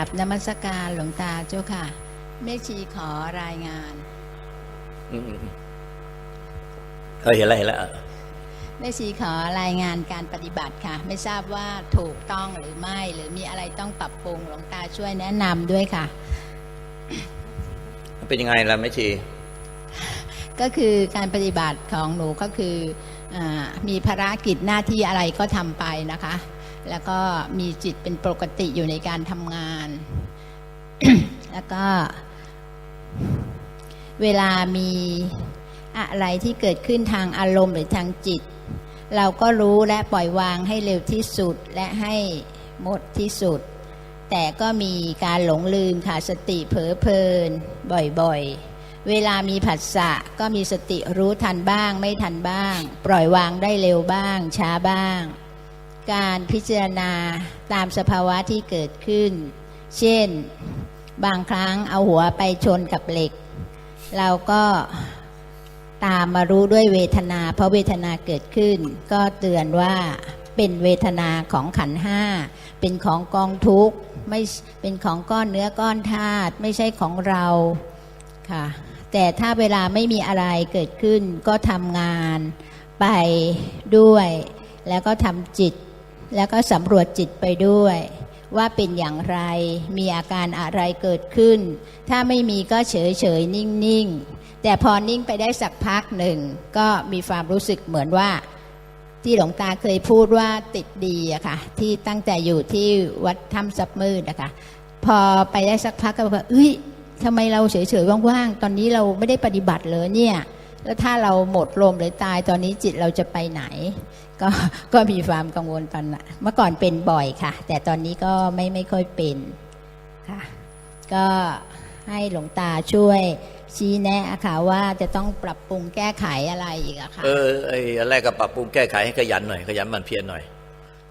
กราบนมัสการหลวงตาเจ้าค่ะ แม่ชีขอรายงานอืมอืมอืมเออเห็นแล้วเห็นแล้วแม่ชีขอรายงานการปฏิบัติค่ะ ไม่ทราบว่าถูกต้องหรือไม่ หรือมีอะไรต้องปรับปรุงหลวงตาช่วยแนะนำด้วยค่ะ เป็นยังไงล่ะแม่ชี ก็คือการปฏิบัติของหนูก็คืออามีภารกิจหน้าที่อะไรก็ทำไปนะคะ แล้วก็มีจิตเป็นปกติอยู่ในการทำงาน แล้วก็ เวลามีอะไรที่เกิดขึ้นทางอารมณ์หรือทางจิต เราก็รู้และปล่อยวางให้เร็วที่สุดและให้หมดที่สุด แต่ก็มีการหลงลืมขาดสติเผลอเพลินบ่อยๆเวลามีผัสสะก็มีสติรู้ทันบ้าง ไม่ทันบ้าง ปล่อยวางได้เร็วบ้าง ช้าบ้าง การพิจารณาตามสภาวะที่เกิดขึ้น เช่น บางครั้งเอาหัวไปชนกับเหล็ก เราก็ตามมารู้ด้วยเวทนา เพราะเวทนาเกิดขึ้น ก็เตือนว่าเป็นเวทนาของขันห้า เป็นของกองทุกข์ไม่เป็นของก้อนเนื้อก้อนธาตุไม่ใช่ของเราค่ะ แต่ถ้าเวลาไม่มีอะไรเกิดขึ้นก็ทำงานไปด้วย แล้วก็ทำจิต แล้วก็สำรวจจิตไปด้วย ว่าเป็นอย่างไร มีอาการอะไรเกิดขึ้น ถ้าไม่มีก็เฉยเฉยๆนิ่งๆ แต่พอนิ่งไปได้สักพักหนึ่ง ก็มีความรู้สึกเหมือนว่า ที่หลวงตาเคยพูดว่าติดดีอะค่ะ ที่ตั้งแต่อยู่ที่วัดถ้ำซับมืดอะค่ะพอไปได้สักพักก็บอกว่าเอ้ยทำไมเราเฉยๆว่างๆ ตอนนี้เราไม่ได้ปฏิบัติเลยเนี่ย แล้วถ้าเราหมดลมหรือตายตอนนี้จิตเราจะไปไหน ก็ก็มีความกังวลตอนน่ะเมื่อก่อนเป็นบ่อยค่ะ แต่ตอนนี้ก็ไม่ไม่ค่อยเป็นค่ะ ก็ให้หลวงตาช่วยชี้แนะค่ะว่าจะต้องปรับปรุงแก้ไขอะไรอีกอะค่ะเออไอ้อะไรก็ปรับปรุงแก้ไขให้ขยันหน่อยขยันมันเพียรหน่อย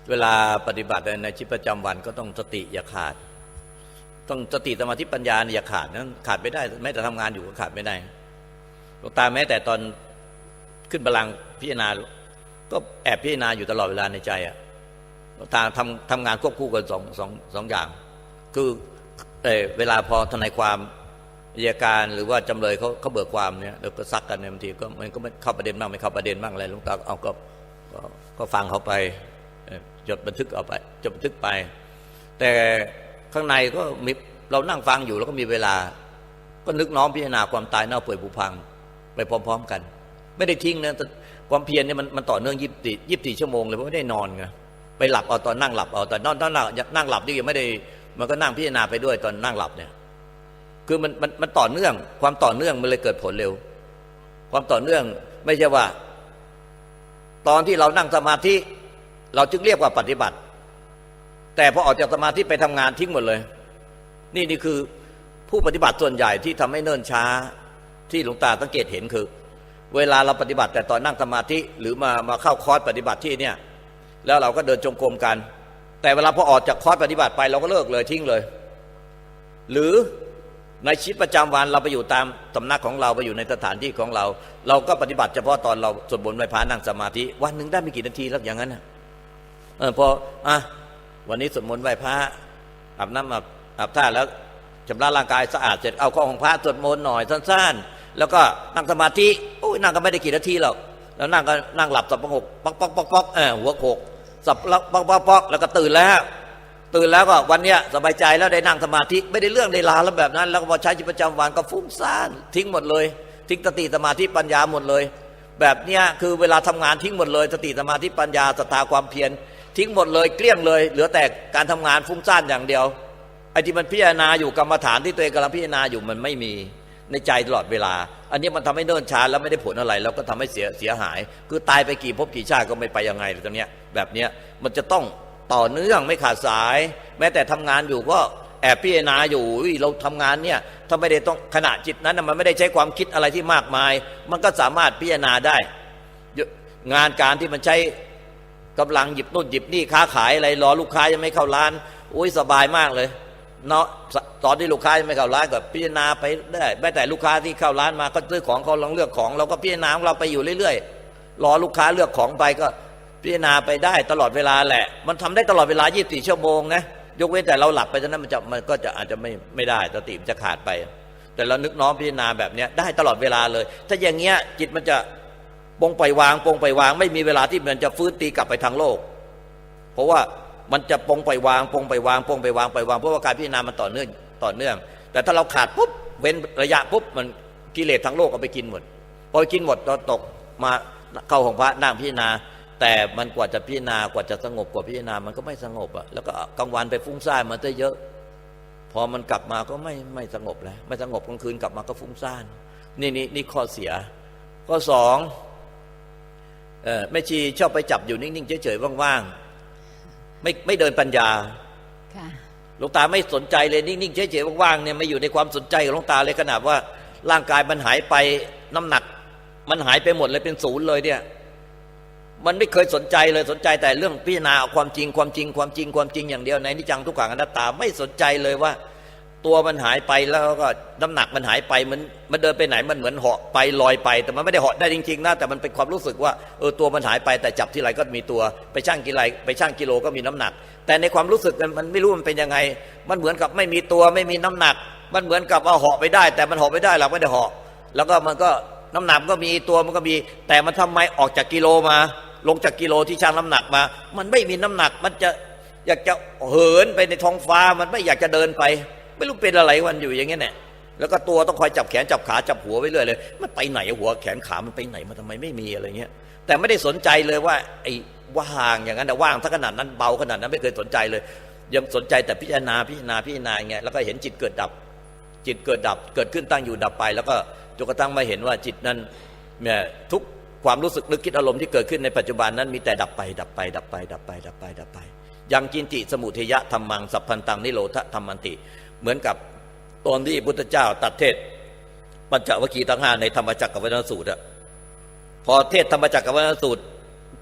เวลาปฏิบัติในชีวิตประจำวันก็ต้องสติอย่าขาด ต้องสติสมาธิปัญญาอย่าขาดนั้นขาดไม่ได้แม้แต่ทำงานอยู่ก็ขาดไม่ได้หลวงตาแม้แต่ตอนขึ้นบัลลังก์พิจารณา ก็แอบพิจารณาอยู่ตลอดเวลาในใจอะหลวงตาทำทำงานควบคู่กันสองสองสองอย่าง คือเออเวลาพอทนายความอัยการหรือว่าจำเลยเขาเขาเบิกความเนี่ยแล้วก็ซักกันเนี่ยบางทีก็มันก็ไม่เข้าประเด็นบ้างไม่เข้าประเด็นบ้างอะไรหลวงตาเอาก็ก็ฟังเขาไปเอ่อจดบันทึกเอาไปจดบันทึกไป แต่ข้างในก็มีเรานั่งฟังอยู่แล้วก็มีเวลา ก็นึกน้อมพิจารณาความตายเน่าเปื่อยผุพัง ไปพร้อม ๆ กัน ไม่ได้ทิ้งนะ ความเพียรเนี่ยมันมันต่อเนื่องยี่สิบสี่ยี่สิบสี่ชั่วโมงเลยเพราะไม่ได้นอนไงไปหลับเอาตอนนั่งหลับเอาต่นอนตอนนั่งนั่งหลับนี่ยังไม่ได้มันก็นั่งพิจารณาไปด้วยตอนนั่งหลับเนี่ยคือมันมันมันต่อเนื่อง ความต่อเนื่องมันเลยเกิดผลเร็ว ความต่อเนื่องไม่ใช่ว่า ตอนที่เรานั่งสมาธิเราจึงเรียกว่าปฏิบัติ แต่พอออกจากสมาธิไปทำงานทิ้งหมดเลย นี่นี่คือผู้ปฏิบัติส่วนใหญ่ที่ทำให้เนิ่นช้าที่หลวงตาสังเกตเห็นคือ เวลาเราปฏิบัติแต่ตอนนั่งสมาธิหรือมามาเข้าคอร์สปฏิบัติที่เนี่ยแล้วเราก็เดินจงกรมกัน แต่เวลาพอออกจากคอร์สปฏิบัติไปเราก็เลิกเลยทิ้งเลย หรือในชีวิตประจำวันเราไปอยู่ตามสำนักของเราไปอยู่ในสถานที่ของเรา เราก็ปฏิบัติเฉพาะตอนเราสวดมนต์ไหว้พระนั่งสมาธิวันหนึ่งได้ไม่กี่นาทีแล้วอย่างนั้นนะเออพออะวันนี้สวดมนต์ไหว้พระอาบน้ำอาบอาบท่าแล้วชำระร่างกายสะอาดเสร็จเอาข้อของพระสวดมนต์หน่อยสั้นๆ แล้วก็นั่งสมาธิโอ้ยนั่งก็ไม่ได้กี่นาทีหรอกแล้วนั่งก็นั่งหลับสับประงกป๊อกป๊อกป๊อกป๊อกเออหัวโขกสับแล้วป๊อกป๊อกป๊อกแล้วก็ตื่นแล้ว ตื่นแล้วก็วันเนี้ยสบายใจแล้วได้นั่งสมาธิไม่ได้เรื่องได้ราแล้วแบบนั้น แล้วพอใช้ชีวิตประจำวันก็ฟุ้งซ่านทิ้งหมดเลย ทิ้งสติสมาธิปัญญาหมดเลย แบบเนี้ยคือเวลาทำงานทิ้งหมดเลย สติสมาธิปัญญาศรัทธาความเพียรทิ้งหมดเลยเกลี้ยงเลย เหลือแต่การทำงานฟุ้งซ่านอย่างเดียวไอ้ที่มันพิจารณาอยู่กรรมฐานที่ตัวเองกำลังพิจารณาอยู่มันไม่มี ในใจตลอดเวลา อันนี้มันทำให้เนิ่นช้าแล้วไม่ได้ผลอะไร แล้วก็ทำให้เสียเสียหาย คือตายไปกี่ภพกี่ชาติก็ไม่ไปยังไงเลยตรงเนี้ยแบบเนี้ยมันจะต้องต่อเนื่องไม่ขาดสาย แม้แต่ทำงานอยู่ก็แอบพิจารณาอยู่เราทำงานเนี่ยถ้าไม่ได้ต้องขณะจิตนั้นมันไม่ได้ใช้ความคิดอะไรที่มากมาย มันก็สามารถพิจารณาได้ งานการที่มันใช้กำลังหยิบนู่นหยิบนี่ค้าขายอะไรรอลูกค้ายังไม่เข้าร้าน อุ้ยสบายมากเลย เนาะตอนที่ลูกค้าไม่เข้าร้านก็พิจารณาไปได้แม้แต่ลูกค้าที่เข้าร้านมาก็ซื้อของเขาลองเลือกของเราก็พิจารณาของเราไปอยู่เรื่อยๆรอลูกค้าเลือกของไปก็พิจารณาไปได้ตลอดเวลาแหละ มันทำได้ตลอดเวลา 24 ชั่วโมงนะยกเว้นแต่เราหลับไปเท่านั้นมันจะมันก็จะอาจจะไม่ไม่ได้สติมันจะขาดไป แต่เรานึกน้อมพิจารณาแบบนี้ได้ตลอดเวลาเลย ถ้าอย่างเงี้ยจิตมันจะปรงปวางปรงปวาง ไม่มีเวลาที่มันจะฟื้นตีกลับไปทางโลก เพราะว่า มันจะปรงปวางปรงปวางปรงปวางไปวางเพราะว่าการพิจารณามันต่อเนื่องต่อเนื่อง แต่ถ้าเราขาดปุ๊บเว้นระยะปุ๊บมันกิเลสทั้งโลกเอาไปกินหมดพอกินหมดเราตกมาเข้าของพระนั่งพิจารณา แต่มันกว่าจะพิจารณากว่าจะสงบกว่าพิจารณามันก็ไม่สงบอะแล้วก็กลางวันไปฟุ้งซ่านมันจะเยอะ พอมันกลับมาก็ไม่ไม่สงบแล้วไม่สงบกลางคืนกลับมาก็ฟุ้งซ่านนี่นี่นี่ข้อเสีย ข้อสองเออแม่ชีชอบไปจับอยู่นิ่งๆเฉยๆว่างๆ ไม่ไม่เดินปัญญาค่ะหลวงตาไม่สนใจเลยนิ่งๆเฉยๆว่างๆเนี่ยไม่อยู่ในความสนใจของหลวงตาเลยขนาดว่าร่างกายมันหายไปน้ำหนัก มันหายไปหมดเลยเป็นศูนย์เลยเนี่ย มันไม่เคยสนใจเลยสนใจแต่เรื่องพิจารณาเอาความจริงความจริงความจริงความจริงอย่างเดียวในนิจังทุกขังอนัตตาไม่สนใจเลยว่า ตัวมันหายไปแล้วก็น้ำหนักมันหายไปมันมันเดินไปไหนมันเหมือนเหาะไปลอยไป แต่มันไม่ได้เหาะได้จริงๆนะแต่มันเป็นความรู้สึกว่าเออตัวมันหายไปแต่จับที่ไรก็มีตัวไปช่างกิไรไปช่างกิโลก็มีน้ำหนัก แต่ในความรู้สึกมันมันไม่รู้มันเป็นยังไง มันเหมือนกับไม่มีตัวไม่มีน้ำหนัก มันเหมือนกับว่าเหาะไปได้ แต่มันเหาะไม่ได้หรอกไม่ได้เหาะแล้วก็มันก็น้ำหนักก็มีตัวมันก็มี แต่มันทำไมออกจากกิโลมา ลงจากกิโลที่ช่างน้ำหนักมา มันไม่มีน้ำหนักมันจะอยากจะเหินไปในท้องฟ้ามันไม่อยากจะเดินไป ไม่รู้เป็นอะไรวันอยู่อย่างเงี้ยเนี่ยแล้วก็ตัวต้องคอยจับแขนจับขาจับหัวไว้เรื่อยเลย มันไปไหนหัวแขนขามันไปไหนมันทำไมไม่มีอะไรเงี้ย แต่ไม่ได้สนใจเลยว่า ไอ้ว่างอย่างนั้นแต่ว่างถ้าขนาดนั้นเบาขนาดนั้นไม่เคยสนใจเลย ยังสนใจแต่พิจารณาพิจารณาพิจารณาอย่างเงี้ยแล้วก็เห็นจิตเกิดดับ จิตเกิดดับ เกิดขึ้นตั้งอยู่ดับไป แล้วก็จนกระทั่งมาเห็นว่าจิตนั้นเนี่ยทุกความรู้สึกนึกคิดอารมณ์ที่เกิดขึ้นในปัจจุบันนั้นมีแต่ดับไป ดับไป ดับไป ดับไป ดับไปดับไปยังกินจิสมุทยะธรรมังสัพพันตังนิโรธธรรมันติ เหมือนกับตอนที่พุทธเจ้าตัดเทศปัญจวัคคีย์ทั้งห้าในธรรมจักรกับวัฏสูตรอะพอเทศธรรมจักรกับวัฏสูตร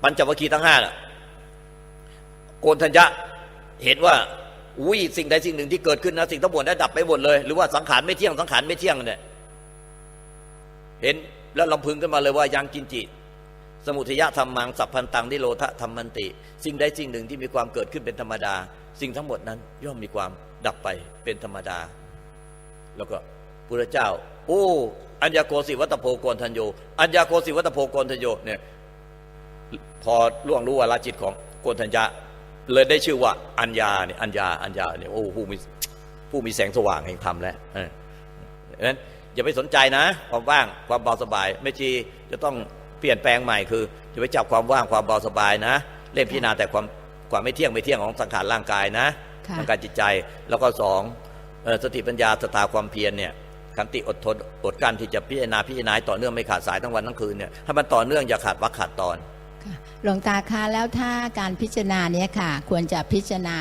ปัญจวัคคีย์ทั้งห้าน่ะโกนทัญญะเห็นว่าอุ้ยสิ่งใดสิ่งหนึ่งที่เกิดขึ้นนะสิ่งทั้งหมดได้ดับไปหมดเลย หรือว่าสังขารไม่เที่ยงสังขารไม่เที่ยงเนี่ยเห็นแล้วลำพึงขึ้นมาเลยว่ายังกินจิตสมุทยะธรรมังสัพพันตังนิโรธธรรมันติ สิ่งใดสิ่งหนึ่งที่มีความเกิดขึ้นเป็นธรรมดา สิ่งทั้งหมดนั้นย่อมมีความ ดับไปเป็นธรรมดา แล้วก็พระเจ้า โอ้อัญญาโกสิวัตโพโกนทัญโยอัญญาโกสิวัตโพโกนทัญโยเนี่ยพอล่วงรู้วาลจิตของโกนทัญญาเลยได้ชื่อว่าอัญญาเนี่ยอัญญาอัญญาเนี่ยโอ้ผู้มีผู้มีแสงสว่างแห่งธรรมแล้วดังนั้นอย่าไปสนใจนะ ความว่างความเบาสบายไม่ชีจะต้องเปลี่ยนแปลงใหม่คืออย่าไปจับความว่างความเบาสบายนะ เล่นพิจารณาแต่ความความไม่เที่ยงไม่เที่ยงของสังขารร่างกายนะ ค่ะร่างกายจิตใจ แล้วก็สองเอ่อสติปัญญาสตาความเพียรเนี่ยขันติอดทนอดกลั้นที่จะพิจารณาพิจารณาให้ต่อเนื่องไม่ขาดสายทั้งวันทั้งคืนเนี่ยถ้ามันต่อเนื่องอย่าขาดวักขาดตอนค่ะหลวงตาคะแล้วถ้าการพิจารณาเนี่ยค่ะ ควรจะพิจารณา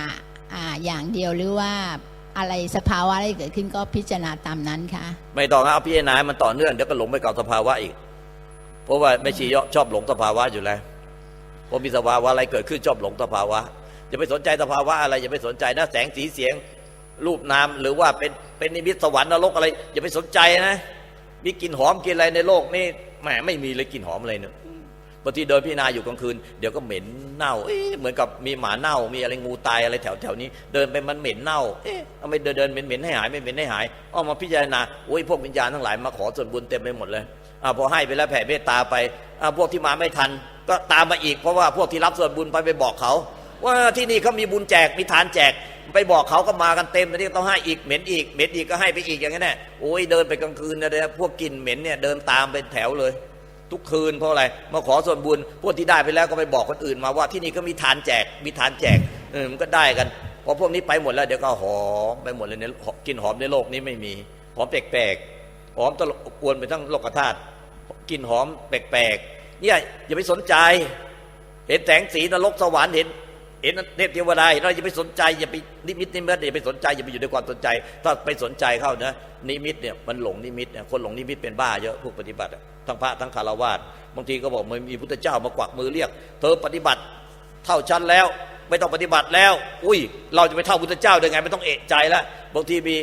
อ่าอย่างเดียวหรือว่าอะไรสภาวะอะไรเกิดขึ้นก็พิจารณาตามนั้นคะไม่ต้องเอาพิจารณาให้มันต่อเนื่องเดี๋ยวก็หลงไปกับสภาวะอีก เพราะว่าไม่ชีชอบหลงสภาวะอยู่แล้วพอมีสภาวะอะไรเกิดขึ้นชอบหลงสภาวะ อย่าไปสนใจสภาวะอะไรอย่าไปสนใจนะแสงสีเสียงรูปนามหรือว่าเป็นเป็นนิมิตสวรรค์นรกอะไร อย่าไปสนใจนะมีกลิ่นหอมกินอะไรในโลกนี่แหมไม่มีเลยกลิ่นหอมอะไรเนี่ยบางทีเดินพิจารณาอยู่กลางคืนเดี๋ยวก็เหม็นเน่าเอ๊ะเหมือนกับมีหมาเน่ามีอะไรงูตายอะไรแถวแถวนี้ เดินไปมันเหม็นเน่าเอ๊ะทำไมเดินเดินเหม็นเหม็นให้หายไม่เหม็นให้หายเอมาพิจารณาโอ้ยพวกวิญญาณทั้งหลายมาขอส่วนบุญเต็มไปหมดเลยอ่าพอให้ไปแล้วแผ่เมตตาไปอ่าพวกที่มาไม่ทัน ก็ตามมาอีกเพราะว่าพวกที่รับส่วนบุญไปไปบอกเขา ว่าที่นี่เขามีบุญแจกมีทานแจกไปบอกเขาก็มากันเต็มทีนี้ต้องให้อีกเหม็นอีกเหม็นอีกก็ให้ไปอีกอย่างนี้แน่โอ้ยเดินไปกลางคืนนะเนี่ยพวกกินเหม็นเนี่ยเดินตามเป็นแถวเลย ทุกคืนเพราะอะไรมาขอส่วนบุญพวกที่ได้ไปแล้วก็ไปบอกคนอื่นมาว่าที่นี่ก็มีทานแจกมีทานแจกเออมันก็ได้กันพอพวกนี้ไปหมดแล้วเดี๋ยวก็หอมไปหมดเลยเนี่ยกินหอมในโลกนี้ไม่มีหอมแปลกๆหอมตลกวนไปทั้งโลกธาตุกินหอมแปลกๆเนี่ยอย่าไปสนใจ เห็นแสงสีนรกสวรรค์เห็น เห็นเทพเทวดาเห็นอะไรอย่าไปสนใจอย่าไปนิมิตนิมิตอย่าไปสนใจอย่าไปอยู่ในความสนใจ ถ้าไปสนใจเข้านะนิมิตเนี่ยมันหลงนิมิตคนหลงนิมิตเป็นบ้าเยอะพวกปฏิบัติทั้งพระทั้งคารวาสบางทีก็บอกมันมีพุทธเจ้ามากวักมือเรียก เธอปฏิบัติเท่าชั้นแล้ว ไม่ต้องปฏิบัติแล้ว อุ้ย เราจะไปเท่าพุทธเจ้าได้ไงไม่ต้องเอะใจแล้วบางทีมี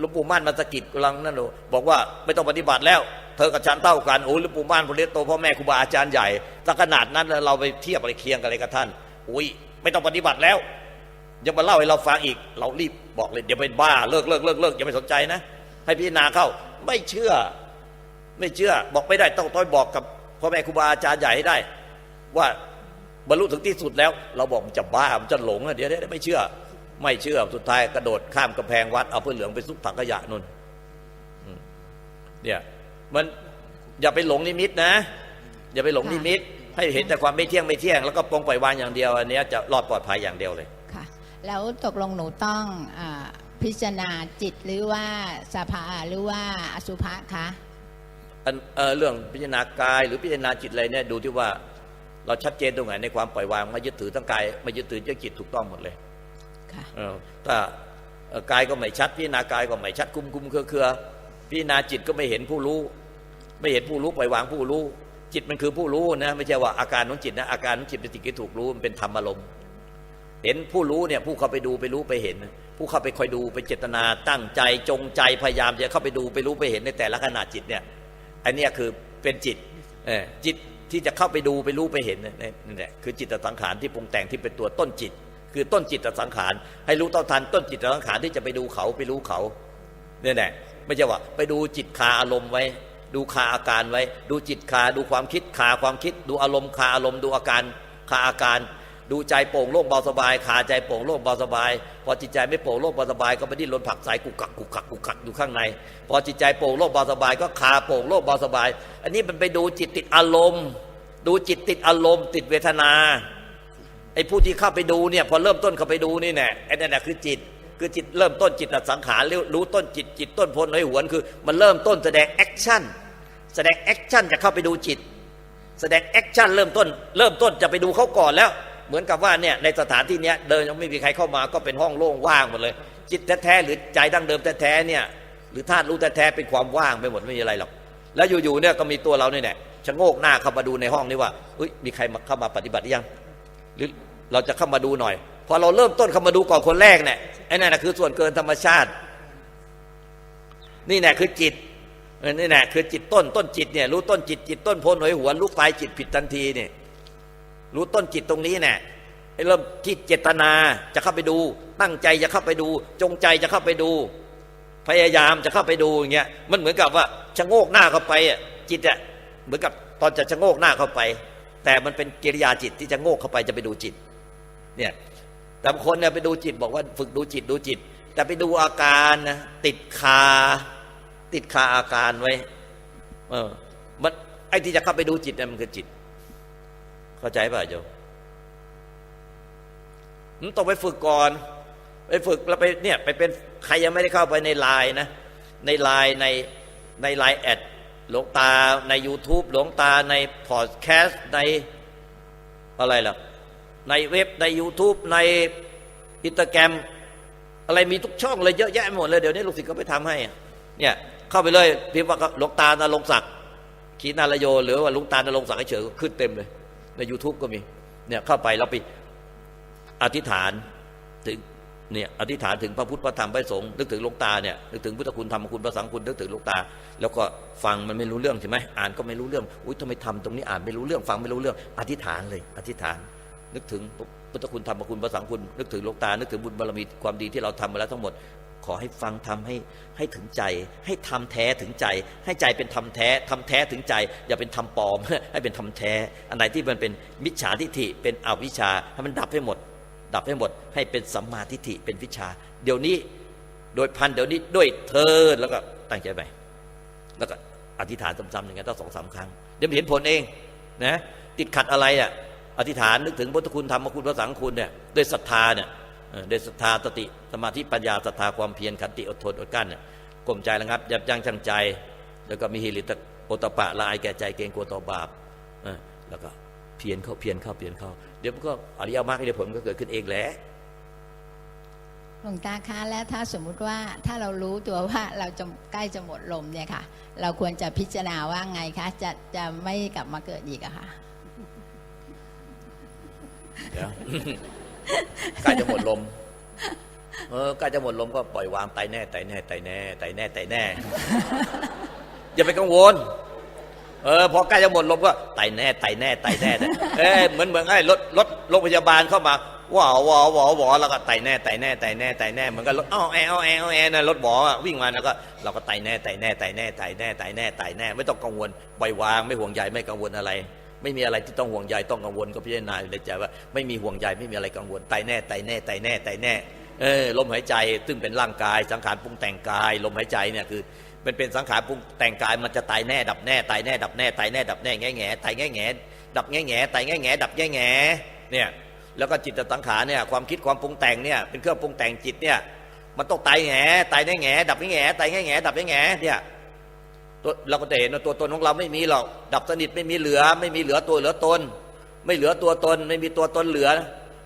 หลวงปู่มั่นมาสะกิดกำลังนั่นดูบอกว่าไม่ต้องปฏิบัติแล้วเธอกับฉันเท่ากันโอ้หลวงปู่มั่นคนเลี้ยงโตพ่อแม่ครูบาอาจารย์ใหญ่ถ้าขนาดนั้นแล้วเราไปเทียบอะไรเคียงกันอะไรกับท่าน อุ้ย ไม่ต้องปฏิบัติแล้วยังมาเล่าให้เราฟังอีก เรารีบบอกเลยเดี๋ยวเป็นบ้าเลิกเลิกเลิกเลิกอย่าไปสนใจนะ ให้พิจารณาเข้า ไม่เชื่อ ไม่เชื่อ บอกไม่ได้ต้องต้องบอกกับพ่อแม่ครูบาอาจารย์ใหญ่ให้ได้ ว่าบรรลุถึงที่สุดแล้ว เราบอกมันจะบ้ามันจะหลงเดี๋ยวเดี๋ยไม่เชื่อ ไม่เชื่อสุดท้ายกระโดดข้ามกำแพงวัดเอาเพื่อเหลืองไปซุกถังขยะนนอืมเนี่ยมันอย่าไปหลงนิมิตนะ อย่าไปหลงนิมิต ให้เห็นแต่ความไม่เที่ยงไม่เที่ยงแล้วก็ปลงปล่อยวางอย่างเดียวอันเนี้ยจะรอดปลอดภัยอย่างเดียวเลยค่ะ แล้วตกลงหนูต้องอาพิจารณาจิตหรือว่าสภาหรือว่าอสุภะคะอันเอ่อเรื่องพิจารณากายหรือพิจารณาจิตอะไรเนี่ยดูที่ว่าเราชัดเจนตรงไหนในความปล่อยวางไม่ยึดถือทั้งกายไม่ยึดถือเรื่องจิตถูกต้องหมดเลยค่ะเออถ้าเอ่อกายก็ไม่ชัดพิจารณากายก็ไม่ชัดคุมคุมเครือเครือพิจารณาจิตก็ไม่เห็นผู้รู้ ไม่เห็นผู้รู้ปล่อยวางผู้รู้ จิตมันคือผู้รู้นะ ไม่ใช่ว่าอาการของจิตนะอาการของจิตเป็นสิ่งที่ถูกรู้มันเป็นธรรมอารมณ์เห็นผู้รู้เนี่ยผู้เข้าไปดูไปรู้ไปเห็น ผู้เข้าไปคอยดูไปเจตนาตั้งใจจงใจพยายามจะเข้าไปดูไปรู้ไปเห็นในแต่ละขณะจิตเนี่ยอันเนี้ยคือเป็นจิตจิตที่จะเข้าไปดูไปรู้ไปเห็นเนี่ยนี่แหละคือจิตสังขารที่ปรุงแต่งที่เป็นตัวต้นจิต คือต้นจิตสังขาร ให้รู้เท่าทันต้นจิตสังขารที่จะไปดูเขาไปรู้เขาเนี่ยแหละไม่ใช่ว่าไปดูจิตคาอารมณ์ไว้ ดูคาอาการไว้ ดูจิตคาดูความคิดคาความคิด ดูอารมณ์คาอารมณ์ดูอาการคาอาการ ดูใจโป่งโล่งเบาสบายคาใจโป่งโล่งเบาสบาย พอจิตใจไม่โป่งโล่งเบาสบายก็ไปดิ้นรนผักไสกุกกักกุกกักกุกกักอยู่ข้างใน พอจิตใจโป่งโล่งเบาสบาย ก็คาโป่งโล่งเบาสบาย อันนี้มันไปดูจิตติดอารมณ์ ดูจิตติดอารมณ์ติดเวทนาไอ้ผู้ที่เข้าไปดูเนี่ยพอเริ่มต้นเข้าไปดูนี่แน่ไอ้นั่นแหละคือจิตคือจิตเริ่มต้นจิตสังขารรู้รู้ต้นจิตจิตต้นพลในหวนคือ มันเริ่มต้นแสดงแอคชั่น แสดงแอคชั่นจะเข้าไปดูจิต แสดงแอคชั่นเริ่มต้น เริ่มต้นจะไปดูเขาก่อนแล้ว เหมือนกับว่าเนี่ยในสถานที่เนี้ยเดินยังไม่มีใครเข้ามาก็เป็นห้องโล่งว่างหมดเลย จิตแท้ๆหรือใจดั้งเดิมแท้ๆเนี่ยหรือธาตุรู้แท้ๆเป็นความว่างไปหมดไม่มีอะไรหรอกแล้วอยู่ๆเนี่ยก็มีตัวเราเนี่ยแหละชะโงกหน้าเข้ามาดูในห้องนี้ว่าเฮ้ยมีใครมาเข้ามาปฏิบัติยัง หรือเราจะเข้ามาดูหน่อย พอเราเริ่มต้นเข้ามาดูก่อนคนแรกเนี่ยไอ้นั่นนะคือส่วนเกินธรรมชาติ นี่แน่คือจิต เออนี่แน่คือจิตต้นต้นจิตเนี่ยรู้ต้นจิตจิตต้นโพนหน่วยหัวรู้ปลายจิตผิดทันทีเนี่ยรู้ต้นจิตตรงนี้เนี่ยไอ้เริ่มที่เจตนาจะเข้าไปดู ตั้งใจจะเข้าไปดู จงใจจะเข้าไปดู พยายามจะเข้าไปดูอย่างเงี้ยมันเหมือนกับว่าชะโงกหน้าเข้าไปอะจิตอะเหมือนกับตอนจะชะโงกหน้าเข้าไป แต่มันเป็นกิริยาจิตที่จะโงกเข้าไปจะไปดูจิตเนี่ยแต่บางคนเนี่ยไปดูจิตบอกว่าฝึกดูจิตดูจิต แต่ไปดูอาการนะติดคา ติดคาอาการไว้ เออ มันไอ้ที่จะเข้าไปดูจิตนี่ยมันคือจิต เข้าใจป่ะโยมมันต้องไปฝึกก่อน ไปฝึกแล้วไปเนี่ย ไปเป็นใครยังไม่ได้เข้าไปในไลน์นะ ในไลน์ในในไลน์แอดหลวงตาใน YouTube หลวงตาในพอดแคสต์ในอะไรล่ะ ในเว็บใน YouTube ในอินสตาแกรมอะไรมีทุกช่องเลยเยอะแยะหมดเลย เดี๋ยวนี้ลูกศิษย์ก็ไปทำให้ เนี่ยเข้าไปเลยพิมพ์ว่าหลวงตานรงศักดิ์ขีนารโย หรือว่าหลวงตานรงศักดิ์เฉยขึ้นเต็มเลย ใน YouTube ก็มีเนี่ยเข้าไปเราไปอธิษฐานถึงเนี่ยอธิษฐานถึงพระพุทธพระธรรมพระสงฆ์นึกถึงหลวงตาเนี่ยนึกถึงพุทธคุณธรรมคุณพระสังฆคุณนึกถึงหลวงตา แล้วก็ฟังมันไม่รู้เรื่องใช่ไหมอ่านก็ไม่รู้เรื่องอุ้ยทำไมทำตรงนี้อ่านไม่รู้เรื่องฟังไม่รู้เรื่อง อธิษฐานเลย อธิษฐาน นึกถึงพุทธคุณธรรมคุณพระสังฆคุณนึกถึงหลวงตานึกถึงบุญบารมีความดีที่เราทำมาแล้วทั้งหมด ขอให้ฟังทำให้ให้ถึงใจ ให้ทำแท้ถึงใจ ให้ใจเป็นธรรมแท้ทำแท้ถึงใจ อย่าเป็นธรรมปลอม ให้เป็นธรรมแท้ อันไหนที่มันเป็นมิจฉาทิฏฐิเป็นอวิชชาให้มันดับให้หมด ดับให้หมด ให้เป็นสัมมาทิฏฐิเป็นวิชา เดี๋ยวนี้โดยพันเดี๋ยวนี้ด้วยเธอแล้วก็ตั้งใจไปแล้วก็อธิษฐานซ้ำๆอย่างเงี้ยต้องสองสามครั้งเดี๋ยวมันเห็นผลเองนะติดขัดอะไรอะอธิษฐานนึกถึงพุทธคุณธรรมคุณพระสังคุณเนี่ยด้วยศรัทธาเนี่ย เออด้วยศรัทธาสติสมาธิปัญญาศรัทธาความเพียรขันติอดทนอดกลั้นเนี่ยกลมใจระงับยับยั้งชั่งใจ แล้วก็มีหิริตะโอตปะละอายแก่ใจเกรงกลัวต่อบาปเออแล้วก็เพียรเข้าเพียรเข้าเพียรเข้า เดี๋ยวมันก็อริยมรรคเดี๋ยวผลมันก็เกิดขึ้นเองแหละหลวงตาคะแล้วถ้าสมมุติว่าถ้าเรารู้ตัวว่าเราจะใกล้จะหมดลมเนี่ยค่ะ เราควรจะพิจารณาว่าไงคะจะจะไม่กลับมาเกิดอีกอะค่ะเดี๋ยว ใกล้จะหมดลม เออใกล้จะหมดลมก็ปล่อยวางไตายแน่ไตายแน่ไตายแน่ไตายแน่ไตายแน่ อย่าไปกังวล เออพอใกล้จะหมดลมก็ไตายแน่ไตายแน่ไตายแน่เนี่ยเออเหมือนเหมือนไอ้รถรถโรงพยาบาลเข้ามาว้าวว้าวว้าววแล้วก็ไตแน่ไตแน่ไตแน่ไตแน่เหมือนกับรถอ้อแออ้อแออ้อแอนะรถบอวิ่งมาแล้วก็เราก็ไตแน่ไตแน่ไตแน่ไตแน่ไตแน่ไตแน่ ไม่ต้องกังวลปล่อยวางไม่ห่วงใยไม่กังวลอะไร ไม่มีอะไรที่ต้องห่วงใยต้องกังวลก็พิจารณาอยู่ในใจว่าไม่มีห่วงใยไม่มีอะไรกังวลไต่แน่ไต่แน่ไต่แน่ไต่แน่เออลมหายใจซึ่งเป็นร่างกายสังขารปรุงแต่งกาย ลมหายใจเนี่ยคือมันเป็นสังขารปรุงแต่งกายมันจะตายแน่ดับแน่ตายแน่ดับแน่ตายแน่ดับแน่แง่แง่ตายแง่แง่ดับแง่แง่ตายแง่แง่ดับแง่แง่เนี่ยแล้วก็จิตสังขารเนี่ยความคิดความปรุงแต่งเนี่ยเป็นเครื่องปรุงแต่งจิตเนี่ยมันต้องตายแง่ตายแง่แง่ดับแง่แง่ตายแง่แง่ดับแง่แง่เนี่ย เราก็จะเห็นว่าตัวตนของเราไม่มีหรอกดับสนิทไม่มีเหลือ ไม่มีเหลือตัวเหลือตน ไม่เหลือตัวตน ไม่มีตัวตนเหลือ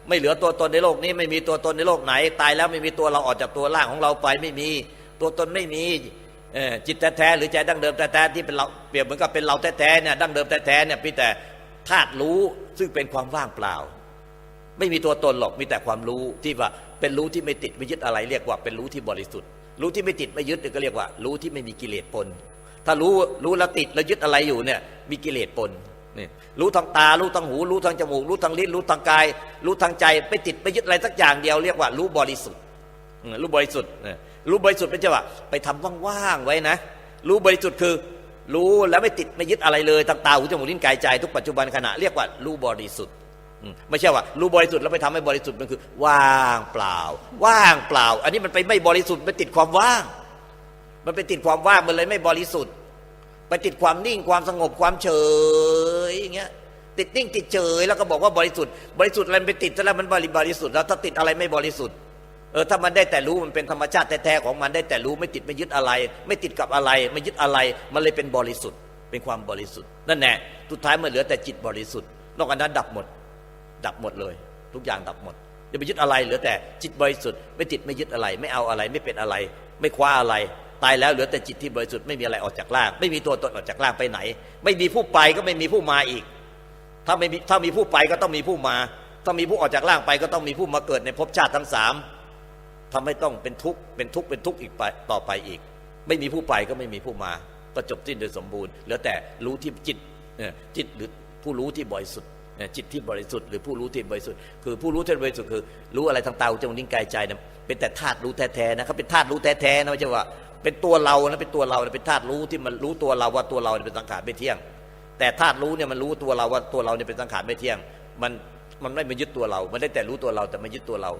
ไม่เหลือตัวตนในโลกนี้ ไม่มีตัวตนในโลกไหน ตายแล้วไม่มีตัวเราออกจากตัวร่างของเราไปไม่มี ตัวตนไม่มีจิตแท้ๆหรือใจดั้งเดิมแท้ๆที่เป็นเราเปรียบเหมือนกับเป็นเราแท้ๆเนี่ยดั้งเดิมแท้ๆเนี่ยมีแต่ธาตุรู้ซึ่งเป็นความว่างเปล่า ไม่มีตัวตนหรอกมีแต่ความรู้ที่ว่าเป็นรู้ที่ไม่ติดไม่ยึดอะไรเรียกว่าเป็นรู้ที่บริสุทธิ์ รู้ที่ไม่ติดไม่ยึดก็เรียกว่า รู้ที่ไม่มีกิเลสปน ถ้ารู้รู้แล้วติดแล้วยึดอะไรอยู่เนี่ยมีกิเลสปนนี่รู้ทางตา รู้ทางหู รู้ทางจมูก รู้ทางลิ้น รู้ทางกาย รู้ทางใจไม่ติดไม่ยึดอะไรสักอย่างเดียวเรียกว่า รู้บริสุทธิ์ รู้บริสุทธิ์เออรู้บริสุทธิ์ไม่ใช่ว่าไปทำว่างๆไว้นะ รู้บริสุทธิ์คือ รู้แล้วไม่ติดไม่ยึดอะไรเลยทางตาหูจมูกลิ้นกายใจทุกปัจจุบันขณะเรียกว่ารู้บริสุทธิ์ไม่ใช่ว่า รู้บริสุทธิ์แล้วไปทำให้บริสุทธิ์มันคือ ว่างเปล่า ว่างเปล่า อันนี้มันไปไม่บริสุทธิ์ไปติดความว่าง มันไปติดความว่างมันเลยไม่บริสุทธิ์ ไปติดความนิ่งความสงบความเฉยอย่างเงี้ยติดนิ่งติดเฉยแล้วก็บอกว่าบริสุทธิ์บริสุทธิ์อะไรมันไปติดแล้วมันบริบริสุทธิ์แล้วถ้าติดอะไรไม่บริสุทธิ์เออถ้ามันได้แต่รู้มันเป็นธรรมชาติแท้ๆของมันได้แต่รู้ไม่ติดไม่ยึดอะไร ไม่ติดกับอะไร ไม่ยึดอะไร มันเลยเป็นบริสุทธิ์ เป็นความบริสุทธิ์นั่นแน่สุดท้ายมันเหลือแต่จิตบริสุทธิ์ นอกจากนั้นดับหมด ดับหมดเลย ทุกอย่างดับหมดอย่าไปยึดอะไรเหลือแต่จิตบริสุทธิ์ ไม่ติดไม่ยึดอะไร ไม่เอาอะไร ไม่เป็นอะไร ไม่คว้าอะไร ตายแล้วเหลือแต่จิตที่บริสุทธิ์ไม่มีอะไรออกจากร่าง ไม่มีตัวตนออกจากร่างไปไหน ไม่มีผู้ไปก็ไม่มีผู้มาอีก ถ้าไม่มีถ้ามีผู้ไปก็ต้องมีผู้มา ถ้ามีผู้ออกจากร่างไปก็ต้องมีผู้มาเกิดในภพชาติทั้งสามทำให้ต้องเป็นทุกข์เป็นทุกข์เป็นทุกข์อีกไปต่อไปอีก ไม่มีผู้ไปก็ไม่มีผู้มา ก็จบสิ้นโดยสมบูรณ์เหลือแต่รู้ที่จิตจิตหรือผู้รู้ที่บริสุทธิ์จิตที่บริสุทธิ์หรือผู้รู้ที่บริสุทธิ์คือผู้รู้ที่บริสุทธิ์คือ รู้อะไรทางตาหูจมูกลิ้นกายใจนะเป็นแต่ธาตุรู้แท้ๆนะเขาเป็นธาตุรู้แท้ๆนะไม่ใช่ว่า เป็นตัวเรานะเป็นตัวเราเป็นธาตุรู้ที่มันรู้ตัวเราว่าตัวเราเป็นสังขารไม่เที่ยง แต่ธาตุรู้เนี่ยมันรู้ตัวเราว่าตัวเราเนี่ยเป็นสังขารไม่เที่ยง มันมันไม่มายึดตัวเรา มันได้แต่รู้ตัวเราแต่ไม่ยึดตัวเรา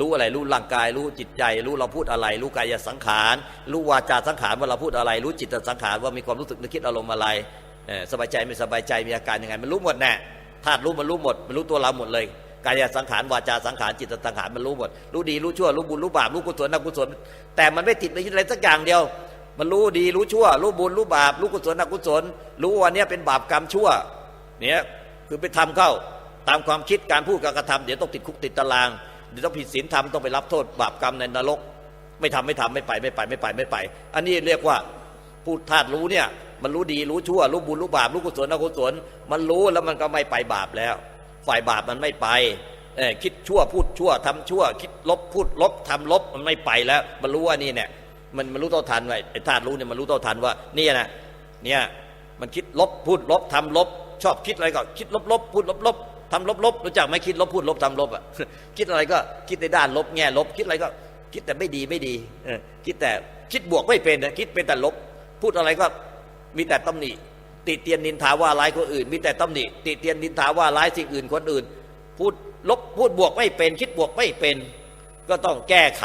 รู้อะไรรู้ร่างกาย รู้จิตใจ รู้เราพูดอะไร รู้กายสังขาร รู้วาจาสังขารว่าเราพูดอะไร รู้จิตสังขารว่ามีความรู้สึกนึกคิดอารมณ์อะไรสบายใจไม่สบายใจมีอาการยังไง มันรู้หมดแน่ธาตุรู้มันรู้หมด มันรู้ตัวเราหมดเลย กายสังขารวาจาสังขารจิตสังขารมันรู้หมดรู้ดีรู้ชั่วรู้บุญรู้บาปรู้กุศลอกุศล แต่มันไม่ติดไม่ยึดอะไรสักอย่างเดียว มันรู้ดีรู้ชั่ว รู้บุญรู้บาปรู้กุศลอกุศล รู้ว่าเนี้ยเป็นบาปกรรมชั่วเนี่ยคือไปทำเข้าตามความคิดการพูดการกระทำเดี๋ยวต้องติดคุกติดตารางเดี๋ยวต้องผิดศีลธรรมต้องไปรับโทษบาปกรรมในนรก ไม่ทำไม่ทำไม่ไปไม่ไปไม่ไปไม่ไป อันนี้เรียกว่าผู้ธาตุรู้เนี่ยมันรู้ดีรู้ชั่ว รู้บุญรู้บาปรู้กุศลอกุศล มันรู้แล้วมันก็ไม่ไปบาปแล้ว ฝ่ายบาปมันไม่ไปคิดชั่วพูดชั่วทำชั่ว คิดลบพูดลบทำลบมันไม่ไปแล้ว มันรู้ว่านี่เนี่ย มันมันรู้เท่าทันไว้ไอ้ธาตุรู้เนี่ยมันรู้เท่าทันว่าเนี่ยนะเนี่ยมันคิดลบพูดลบทำลบ ชอบคิดอะไรก็คิดลบลบพูดลบลบทำลบลบรู้จักไหมคิดลบพูดลบทำลบอะคิดอะไรก็คิดในด้านลบแง่ลบ คิดอะไรก็คิดแต่ไม่ดีไม่ดีเอคิดแต่คิดบวกไม่เป็นนะคิดเป็นแต่ลบ พูดอะไรก็มีแต่ตำหนิ ติเตียนนินทาว่าร้ายคนอื่น มีแต่ตำหนิติเตียนนินทาว่าร้ายสิ่งอื่นคนอื่น พูดลบพูดบวกไม่เป็น คิดบวกไม่เป็น ก็ต้องแก้ไข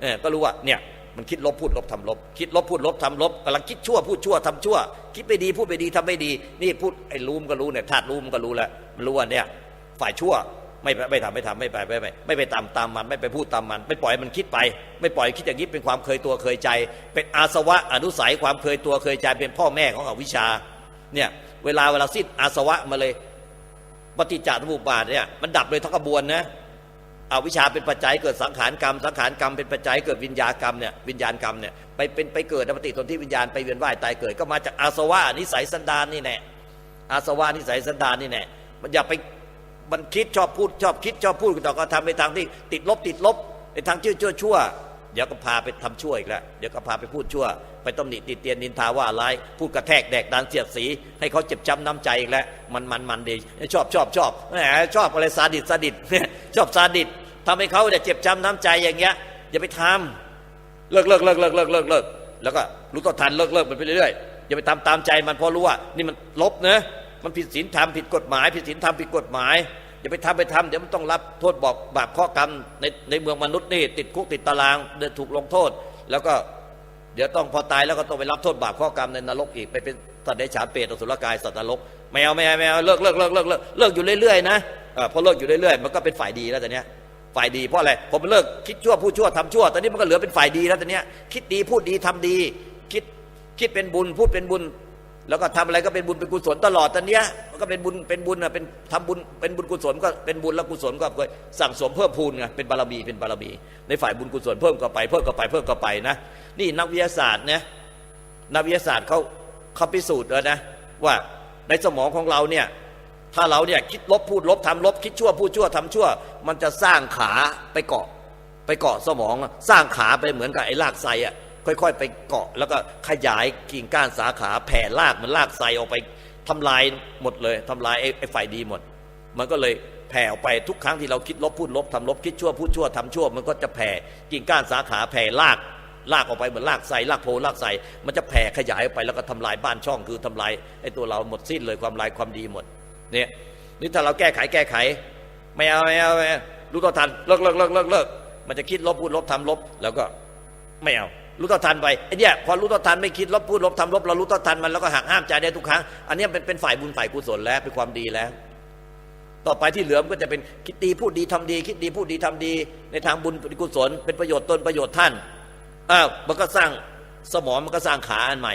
เออก็รู้ว่าเนี่ยมันคิดลบพูดลบทำลบ คิดลบพูดลบทำลบกำลังคิดชั่วพูดชั่วทำชั่ว คิดไม่ดีพูดไม่ดีทำไม่ดี นี่พูดไอ้รู้มันก็รู้เนี่ยธาตุรู้มันก็รู้แล้วมันรู้ว่าเนี่ยฝ่ายชั่วไม่ไปไม่ทำไม่ทำไม่ไปไม่ไปไม่ไปตามตามมันไม่ไปพูดตามมันไม่ปล่อยมันคิดไป ไม่ปล่อยคิดอย่างนี้เป็นความเคยตัวเคยใจ เป็นอาสวะอนุสัยความเคยตัวเคยใจเป็นพ่อแม่ของอวิชชา เนี่ยเวลาเวลาสิ้นอาสวะมาเลยปฏิจจสมุปบาทเนี่ยมันดับเลยทั้งกระบวนนะเอาวิชาเป็นปัจจัยเกิดสังขารกรรม สังขารกรรมเป็นปัจจัยเกิดวิญญากรรมเนี่ยวิญญาณกรรมเนี่ยไปเป็นไปเกิดในปฏิสนธิวิญญาณไปเวียนว่ายตายเกิดก็มาจากอาสวะนิสัยสันดานนี่แน่อาสวะนิสัยสันดานนี่แน่มันอย่าไปมันคิดชอบพูดชอบคิดชอบพูดต่อก็ทำไปทางที่ติดลบติดลบในทางชั่วชั่วชั่ว เดี๋ยวก็พาไปทำชั่วอีกแล้วเดี๋ยวก็พาไปพูดชั่ว ไปตำหนิติเตียนนินทาว่าร้ายพูดกระแทกแดกดันเสียดสี ให้เขาเจ็บช้ำน้ำใจอีกแล้วมันมันมันดีชอบชอบชอบแหมชอบอะไรซาดิสซาดิสชอบซาดิสทำให้เขาเนี่ยเจ็บช้ำน้ำใจอย่างเงี้ยอย่าไปทำเลิกเลิกเลิกเลิกเลิกเลิกเลิกแล้วก็รู้ต่อทันเลิกเลิกมันไปเรื่อยๆอย่าไปตามตามใจมันเพราะรู้ว่า นี่มันลบนะมันผิดศีลธรรมผิดกฎหมาย ผิดศีลธรรมผิดกฎหมาย อย่าไปทำไปทำเดี๋ยวมันต้องรับโทษบอกบาปข้อกรรมในในเมืองมนุษย์นี่ติดคุกติดตารางเดินถูกลงโทษ แล้วก็เดี๋ยวต้องพอตายแล้วก็ต้องไปรับโทษบาปข้อกรรมในนรกอีกไปเป็นสัตว์เดรัจฉานเปรตอสุรกายสัตว์นรกไม่เอาไม่เอาไม่เอาเลิกเลิกเลิกเลิกเลิกเลิกอยู่เรื่อยๆนะเออพอเลิกอยู่เรื่อยๆมันก็เป็นฝ่ายดีแล้วแต่เนี้ยฝ่ายดีเพราะอะไรผมเลิกคิดชั่วพูดชั่วทำชั่วตอนนี้มันก็เหลือเป็นฝ่ายดีแล้วตอนเนี้ยคิดดีพูดดีทำดี คิดคิดเป็นบุญพูดเป็นบุญ แล้วก็ทำอะไรก็เป็นบุญเป็นกุศลตลอดตอนเนี้ยมันก็เป็นบุญเป็นบุญนะเป็นทำบุญเป็นบุญกุศลก็เป็นบุญแล้วกุศลก็สั่งสมเพิ่มพูนไงเป็นบารมีเป็นบารมีในฝ่ายบุญกุศลเพิ่มก็ไปเพิ่มก็ไปเพิ่มก็ไปนะ นี่นักวิทยาศาสตร์นะนักวิทยาศาสตร์เขาเขาพิสูจน์แล้วนะว่าในสมองของเราเนี่ยถ้าเราเนี่ยคิดลบพูดลบทำลบ คิดชั่วพูดชั่วทำชั่ว มันจะสร้างขาไปเกาะไปเกาะสมองสร้างขาไปเหมือนกับไอ้รากไทรอะ ค่อยๆ ไปเกาะแล้วก็ขยายกิ่งก้านสาขาแผ่รากเหมันรากไทรออกไปทำลายหมดเลยทำลายไอ้ไอ้ฝ่ายดีหมด มันก็เลยแผ่ออกไปทุกครั้งที่เราคิดลบพูดลบทำลบคิดชั่วพูดชั่วทำชั่ว มันก็จะแผ่กิ่งก้านสาขาแผ่รากรากออกไปเหมือนรากไทรรากโพรากไทรมันจะแผ่ขยายออกไปแล้วก็ทำลายบ้านช่อง คือทำลายไอ้ตัวเราหมดสิ้นเลยความลายความดีหมดเนี่ยนี่ถ้าเราแก้ไขแก้ไข ไม่เอาไม่เอาไม่เอารู้ต่อทันเลิกเลิกเลิกเลิกเลิกมันจะคิดลบพูดลบทำลบ แล้วก็ไม่เอา รู้ต่อทันไปไอ้เนี่ยพอรู้ต่อทันไม่คิดลบพูดลบทำลบเรารู้ต่อทันมันแล้วก็หักห้ามใจได้ทุกครั้ง อันนี้เป็นเป็นฝ่ายบุญฝ่ายกุศลแล้วเป็นความดีแล้ว ต่อไปที่เหลือมันก็จะเป็นคิดดีพูดดีทำดี คิดดีพูดดีทำดี ในทางบุญกุศล เป็นประโยชน์ตนประโยชน์ท่านอ้าวมันก็สร้างสมองมันก็สร้างขาอันใหม่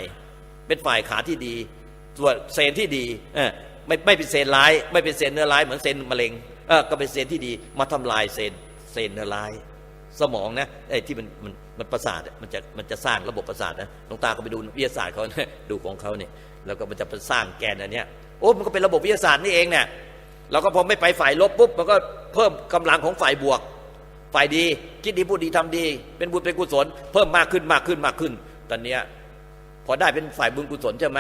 เป็นฝ่ายขาที่ดีส่วนเซนที่ดีเออไม่ไม่เป็นเซนร้าย ไม่เป็นเซนเนื้อร้ายเหมือนเซนมะเร็งเออก็เป็นเซนที่ดีมาทำลายเซนเซนเนื้อร้าย สมองนะไอ้ที่มันมัน มันประสาทมันจะมันจะสร้างระบบประสาทนะหลวงตาก็ไปดูวิทยาศาสตร์เขานะดูของเขาเนี่ยแล้วก็มันจะไปสร้างแกนอันเนี้ยโอ้มันก็เป็นระบบวิทยาศาสตร์นี่เองเนี่ยเราก็พอไม่ไปฝ่ายลบปุ๊บมันก็เพิ่มกำลังของฝ่ายบวก ฝ่ายดี คิดดีพูดดีทำดี เป็นบุญเป็นกุศล เพิ่มมากขึ้นมากขึ้นมากขึ้น ตอนเนี้ยพอได้เป็นฝ่ายบุญกุศลใช่ไหม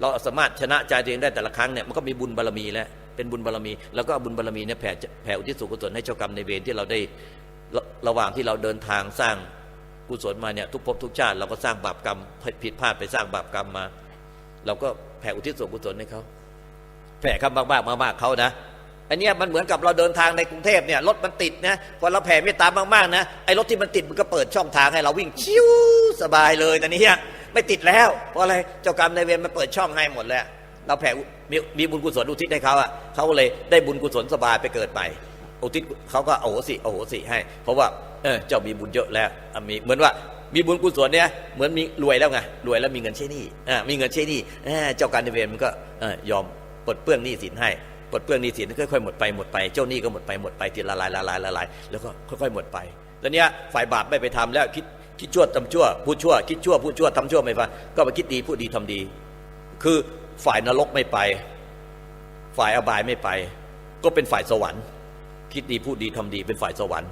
เราสามารถชนะใจตัวเองได้แต่ละครั้งเนี่ยมันก็มีบุญบารมีแล้วเป็นบุญบารมีแล้วก็บุญบารมีเนี่ยแผ่แผ่อุทิศส่วนกุศลให้เจ้ากรรมในเวรที่เราได้ระระหว่างที่เราเดินทางสร้าง กุศลมาเนี่ยทุกภพทุกชาติเราก็สร้างบาปกรรมผิดพลาดไปสร้างบาปกรรมมา เราก็แผ่อุทิศส่วนกุศลให้เขาแผ่คำมากๆมากๆเขานะอันเนี้ยมันเหมือนกับเราเดินทางในกรุงเทพเนี่ยรถมันติดนะพอเราแผ่เมตตามากๆนะไอ้รถที่มันติดมันก็เปิดช่องทางให้เราวิ่งชิวสบายเลยแต่เนี้ไม่ติดแล้ว เพราะอะไรเจ้ากรรมนายเวรมันเปิดช่องให้หมดแล้ว เราแผ่มีมีบุญกุศลอุทิศให้เขาอะเขาก็เลยได้บุญกุศลสบายไปเกิดไปอุทิศเขาก็โอโหสิโอโหสิให้ เพราะว่า เออเจ้ามีบุญเยอะแล้วมีเหมือนว่ามีบุญกุศลเนี่ยเหมือนมีรวยแล้วไงรวยแล้วมีเงินใช้หนี้อ่ามีเงินใช้หนี้อ่เจ้ากรรมนเวรมันก็เออยอมปลดเปลื้องหนี้สินให้ปลดเปลื้องหนี้สินค่อยๆหมดไปหมดไปเจ้าหนี้ก็หมดไปหมดไปทีละลายละลายละลายแล้วก็ค่อยๆหมดไป แล้วเนี้ยฝ่ายบาปไม่ไปทำแล้วคิดคิดชั่วทำชั่วพูดชั่วคิดชั่วพูดชั่วทำชั่วไม่ฟังก็ไปคิดดีพูดดีทำดี คือฝ่ายนรกไม่ไป ฝ่ายอบายไม่ไป ก็เป็นฝ่ายสวรรค์ คิดดีพูดดีทำดีเป็นฝ่ายสวรรค์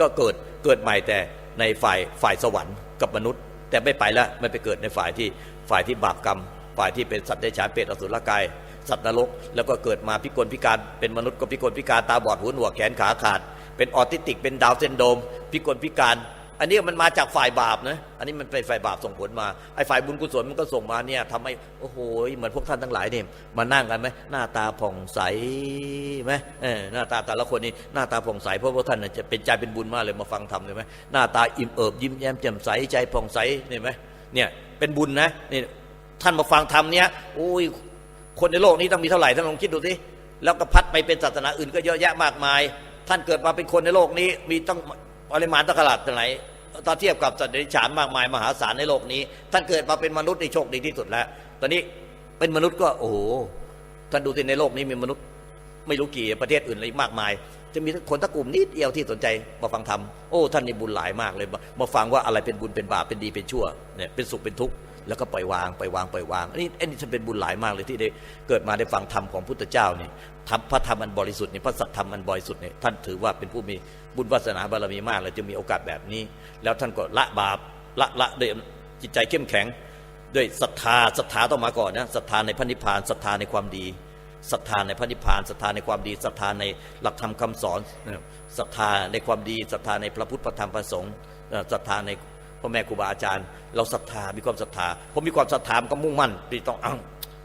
ก็เกิดเกิดใหม่แต่ในฝ่ายฝ่ายสวรรค์กับมนุษย์ แต่ไม่ไปแล้วไม่ไปเกิดในฝ่ายที่ฝ่ายที่บาปกรรม ฝ่ายที่เป็นสัตว์ได้ฉานเปรตอสุรกาย สัตว์นรก แล้วก็เกิดมาพิกลพิการเป็นมนุษย์ก็พิกลพิการตาบอดหูหนวกแขนขาขาด เป็นออทิสติกเป็นดาวเซนโดม พิกลพิการ อันนี้มันมาจากฝ่ายบาปนะ อันนี้มันเป็นฝ่ายบาปส่งผลมา ไอ้ฝ่ายบุญกุศลมันก็ส่งมาเนี่ยทำให้โอ้โห เหมือนพวกท่านทั้งหลายเนี่ยมานั่งกันไหมหน้าตาผ่องใสไหมเออหน้าตาแต่ละคนนี่หน้าตาผ่องใสเพราะพวกท่านน่ะจะเป็นใจเป็นบุญมากเลยมาฟังธรรมเลยไหมหน้าตาอิ่มเอิบยิ้มแย้มแจ่มใสใจผ่องใสเนี่ยไหมเนี่ยเป็นบุญนะนี่ท่านมาฟังธรรมเนี่ยโอ้ยคนในโลกนี้ต้องมีเท่าไหร่ท่านลองคิดดูสิแล้วก็พัดไปเป็นศาสนาอื่นก็เยอะแยะมากมาย ท่านเกิดมาเป็นคนในโลกนี้มีต้อง ปริมาณตะขลาดเท่าไหร่ถ้าเทียบกับสัตว์เดรัจฉานมากมายมหาศาลในโลกนี้ ท่านเกิดมาเป็นมนุษย์ในโชคดีที่สุดแล้ว ตอนนี้เป็นมนุษย์ก็โอ้โห ท่านดูที่ในโลกนี้มีมนุษย์ไม่รู้กี่ประเทศอื่นอะไรมากมาย จะมีคนตะกลุ่มนิดเดียวที่สนใจมาฟังธรรม โอ้ ท่านนี่บุญหลายมากเลย มามาฟังว่าอะไรเป็นบุญเป็นบาปเป็นดีเป็นชั่ว เนี่ย เป็นสุขเป็นทุกข์ แล้วก็ปล่อยวางปล่อยวางปล่อยวางอันนี้อันนี้ฉันเป็นบุญหลายมากเลยที่ได้เกิดมาได้ฟังธรรมของพุทธเจ้านี่ทำพระธรรมอันบริสุทธิ์นี่พระสัทธรรมอันบริสุทธิ์นี่ท่านถือว่าเป็นผู้มี บุญวาสนาบารมีมากเลยจึงมีโอกาสแบบนี้ แล้วท่านก็ละบาปละละด้วยจิตใจเข้มแข็ง ด้วยศรัทธาศรัทธาต้องมาก่อนนะศรัทธาในพระนิพพานศรัทธาในความดีศรัทธาในพระนิพพานศรัทธาในความดีศรัทธาในหลักธรรมคำสอนศรัทธาในความดีศรัทธาในพระพุทธพระธรรมพระสงฆ์ศรัทธาในพ่อแม่ครูบาอาจารย์ เราศรัทธามีความศรัทธาผมมีความศรัทธามก็มุ่งมั่นที่ต้องเอา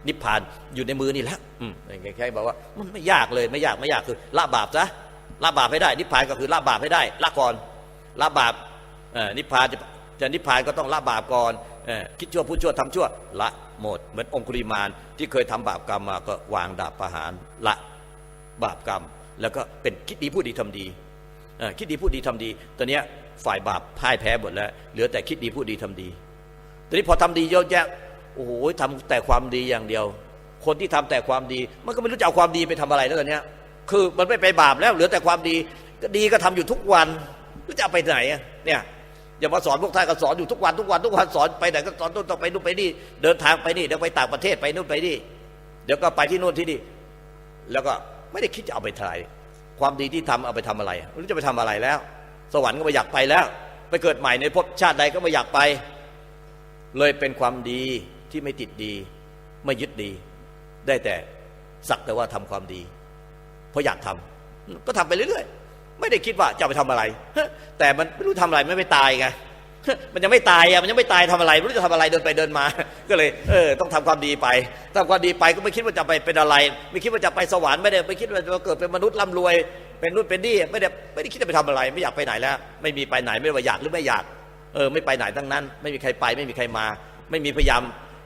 นิพพานอยู่ในมือนี่แหละอืมแค่บอกว่ามันไม่ยากเลยไม่ยากไม่ยากคือละบาปซะ ละบาปให้ได้ นิพพานก็คือละบาปให้ได้ละก่อนละบาปนิพพานจะจะนิพพานก็ต้องละบาปก่อนคิดชั่วพูดชั่วทำชั่วละหมด เหมือนองคุริมานที่เคยทำบาปกรรมมาก็วางดาบประหารละบาปกรรม แล้วก็เป็นคิดดีพูดดีทำดีคิดดีพูดดีทำดี ตอนนี้ฝ่ายบาปพ่ายแพ้หมดแล้ว เหลือแต่คิดดีพูดดีทำดีตอนนี้พอทำดีเยอะแยะโอ้โหทำแต่ความดีอย่างเดียว คนที่ทำแต่ความดี มันก็ไม่รู้จะเอาความดีไปทำอะไรแล้วตอนนี้ย คือมันไม่ไปบาปแล้วเหลือแต่ความดีก็ดีก็ทำอยู่ทุกวันแล้วจะเอาไปไหนอะเนี่ยอย่ามาสอนพวกท่านก็สอนอยู่ทุกวันทุกวันทุกวันสอนไปไหนก็สอนต้องต้องไปนู่นไปนี่ เดินทางไปนี่เดี๋ยวไปต่างประเทศไปนู่นไปนี่เดี๋ยวก็ไปที่นู่นที่นี่แล้วก็ไม่ได้คิดจะเอาไปถ่าย ความดีที่ทำเอาไปทำอะไรไม่รู้จะไปทำอะไรแล้ว สวรรค์ก็ไม่อยากไปแล้ว ไปเกิดใหม่ในภพชาติใดก็ไม่อยากไป เลยเป็นความดีที่ไม่ติดดี ไม่ยึดดี ได้แต่สักแต่ว่าทำความดี ราะอยากทำก็ทำไปเรื่อยๆ ไม่ได้คิดว่าจะไปทำอะไร แต่มันไม่รู้ทำอะไรไม่ไปตายไงมันยังไม่ตายอะมันยังไม่ตายทำอะไรไม่รู้จะทำอะไรเดินไปเดินมา ก็เลยเออต้องทำความดีไปทำความดีไปก็ไม่คิดว่าจะไปเป็นอะไร ไม่คิดว่าจะไปสวรรค์ไม่ได้ไม่คิดว่าจะเกิดเป็นมนุษย์ร่ำรวย เป็นนู่นเป็นนี่ไม่ได้ไม่ได้คิดจะไปทำอะไร ไม่อยากไปไหนแล้ว ไม่มีไปไหนไม่ว่าอยากหรือไม่อยากเออไม่ไปไหนทั้งนั้น ไม่มีใครไป ไม่มีใครมา ไม่มีพยายาม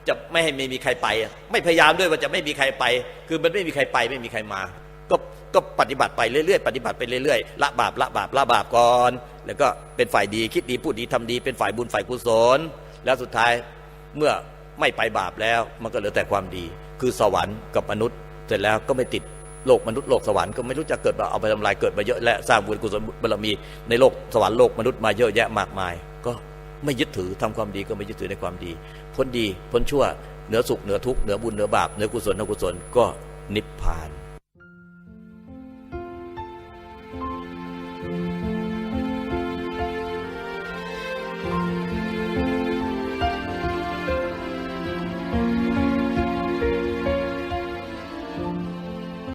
จะไม่ให้ไม่มีใครไป ไม่พยายามด้วยว่าจะไม่มีใครไป คือมันไม่มีใครไป ไม่มีใครมา ก็ปฏิบัติไปเรื่อยๆ ปฏิบัติไปเรื่อยๆ ละบาปละบาปละบาปก่อน แล้วก็เป็นฝ่ายดีคิดดีพูดดีทำดี เป็นฝ่ายบุญฝ่ายกุศล แล้วสุดท้ายเมื่อไม่ไปบาปแล้ว มันก็เหลือแต่ความดี คือสวรรค์กับมนุษย์ เสร็จแล้วก็ไม่ติดโลกมนุษย์โลกสวรรค์ก็ไม่รู้จะเกิดมาเอาไปทำลายเกิดมาเยอะและสร้างบุญกุศลบารมีในโลกสวรรค์โลกมนุษย์มาเยอะแยะมากมาย ก็ไม่ยึดถือทำความดีก็ไม่ยึดถือในความดี พ้นดีพ้นชั่วเหนือสุขเหนือทุกข์เหนือบุญเหนือบาปเหนือกุศลเหนือกุศลก็นิพพาน